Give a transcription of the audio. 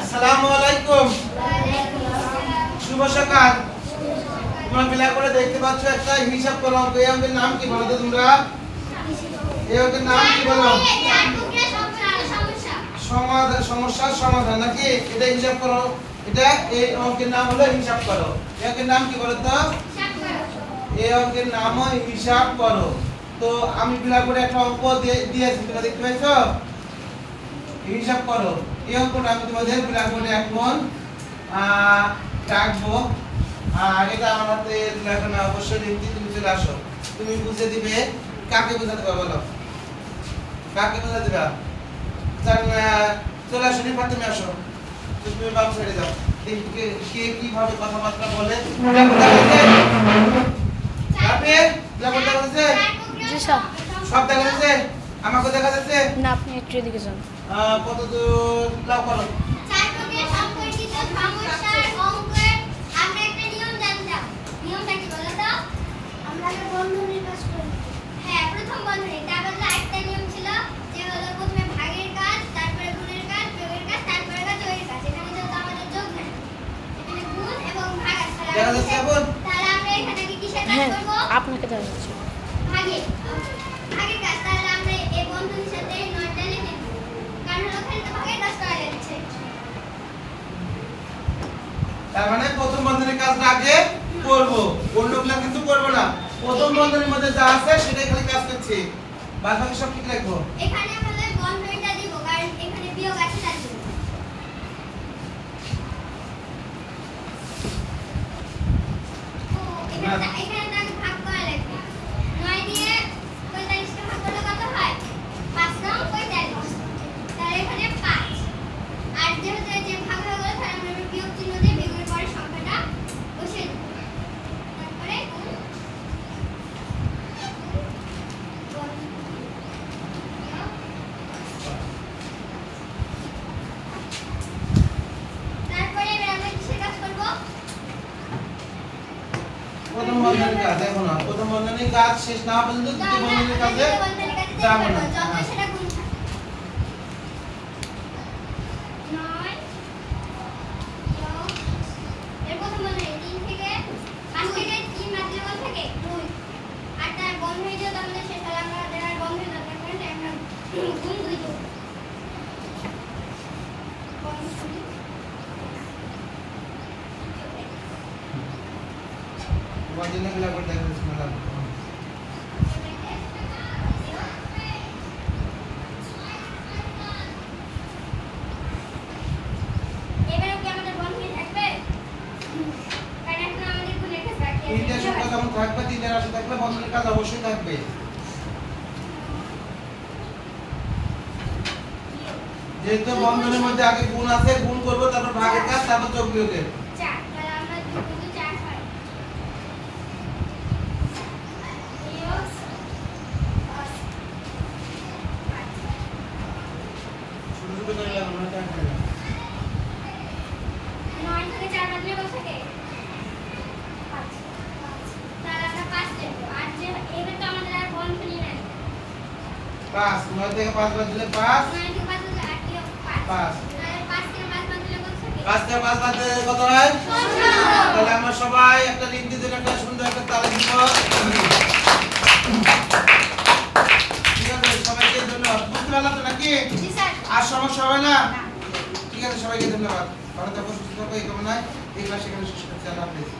আসসালামু আলাইকুম। শুভ সকাল। তোমরা মিলা করে দেখতে পাচ্ছ একটা হিসাব করো এই অঙ্কের নাম কি বলো তো তোমরা? এই নাম কি বলো? সমাধান সমস্যার সমাধান নাকি? এটা হিসাব করো। এটা এই অঙ্কের নাম হলো হিসাব করো। এই নাম কি বলো তো? এই অঙ্কের নাম হিসাব করো। তো আমি বিলা করে একটা অঙ্ক দিয়ে, দিয়েছি। তোমরা দেখতে পাইছো? হিসাব করো। এই অঙ্কটা আমি তোমাদের বিলা করে এখন রাখব। আর এটা আমার হাতে লেখা না অবশ্যই লিখতে তুমি চলে আসো। তুমি বুঝে দিবে কাকে বোঝাতে পারবে বলো। কাকে বোঝাতে পারবে চলে আসো নিপাত তুমি আসো। তুমি বাম ছেড়ে যাও। কে- কীভাবে কথাবার্তা বলে। সব দেখা যাচ্ছে আমাকে দেখা যাচ্ছে। না আপনি একটু এদিকে যান। কত দূর? লাভ করো। হ্যাঁ প্রথম বন্ধনী তার মানে প্রথম বন্ধনের কাজ আগে করব। অন্যগুলো কিন্তু করব না। প্রথম বন্ধনের মধ্যে যা আছে সেটাই খালি কাজ করছি। বাদ বাকি সব ঠিক রাখব? এখানে হলো বন্ধনীটা দিব কারণ এখানে বিয়োগ আছে তাই এখানে এখানে তাকে ভাগ করা লাগবে নয় দিয়ে পঁয়তাল্লিশকে ভাগ করলে কত হয় পাঁচ নং পঁয়তাল্লিশ তাহলে এখানে পাঁচ আর যেহেতু এই যে ভাগ হয়ে গেল তাহলে আমরা এবার বিয়োগ চিহ্ন দিয়ে বিয়োগের পরে সংখ্যাটা বসিয়ে দেব তারপরে গুণ গুণ বিয়োগ তারপরে এবার আমরা কিসের কাজ করব প্রথম বন্ধনের কাজ, দেখো না, প্রথম বন্ধনের কাজ শেষ না পর্যন্ত দ্বিতীয় বন্ধনের কাজে যাব না যত হ্যাঁ। সেটা গুণ থাকে নয় যোগ এর প্রথম বন্ধনী তিন থেকে পাঁচ থেকে তিন বাদ দিলে কত থাকে দুই আর তার বন্ধ হয়ে যাবে আমাদের শেষ হলে আমরা দেওয়ার বন্ধ হয়ে যাবে তারপরে তাই আমরা গুণ দুই দেবো বন্ধ করি। বন্ধনেরগুলা করে দেখা যাচ্ছে না লাগবে। এবারে কি আমাদের বন্ধ হয়ে থাকবে কারণ এখন আমাদের থাকবে কাজ অবশ্যই থাকবে যেহেতু বন্ধনের মধ্যে আগে গুণ আছে, গুণ করব, তারপর ভাগের কাজ, তারপর যোগ বিয়োগের চার তাহলে আমরা দুই কিন্তু চার হয় বিয়োগ পাঁচ। পাঁচ। ছোট ছোট করে লাগানো হয় তাই করে। নয় থেকে চার বাদ দিলে কত থাকে পাঁচ। তাহলে আমরা পাঁচ লিখব। আর যে এবার তো আমাদের আর বন্ধনী নাই। পাঁচ নয় থেকে পাঁচ বাদ দিলে পাঁচ। তাহলে থেকে পাঁচ বাদ দিলে কত হয়? আমরা সবাই একটা দিয়ে একটা সুন্দর একটা তালা দিব। ঠিক আছে সবাইকে ধন্যবাদ। বুঝতে পারলাম তো নাকি? আর সমস্যা হবে না। ঠিক আছে সবাইকে ধন্যবাদ। ভারত থাকুন সুস্থ থাকুন এই কামনায় এই ক্লাস এখানে শেষ করছি আল্লাহ হাফেজ।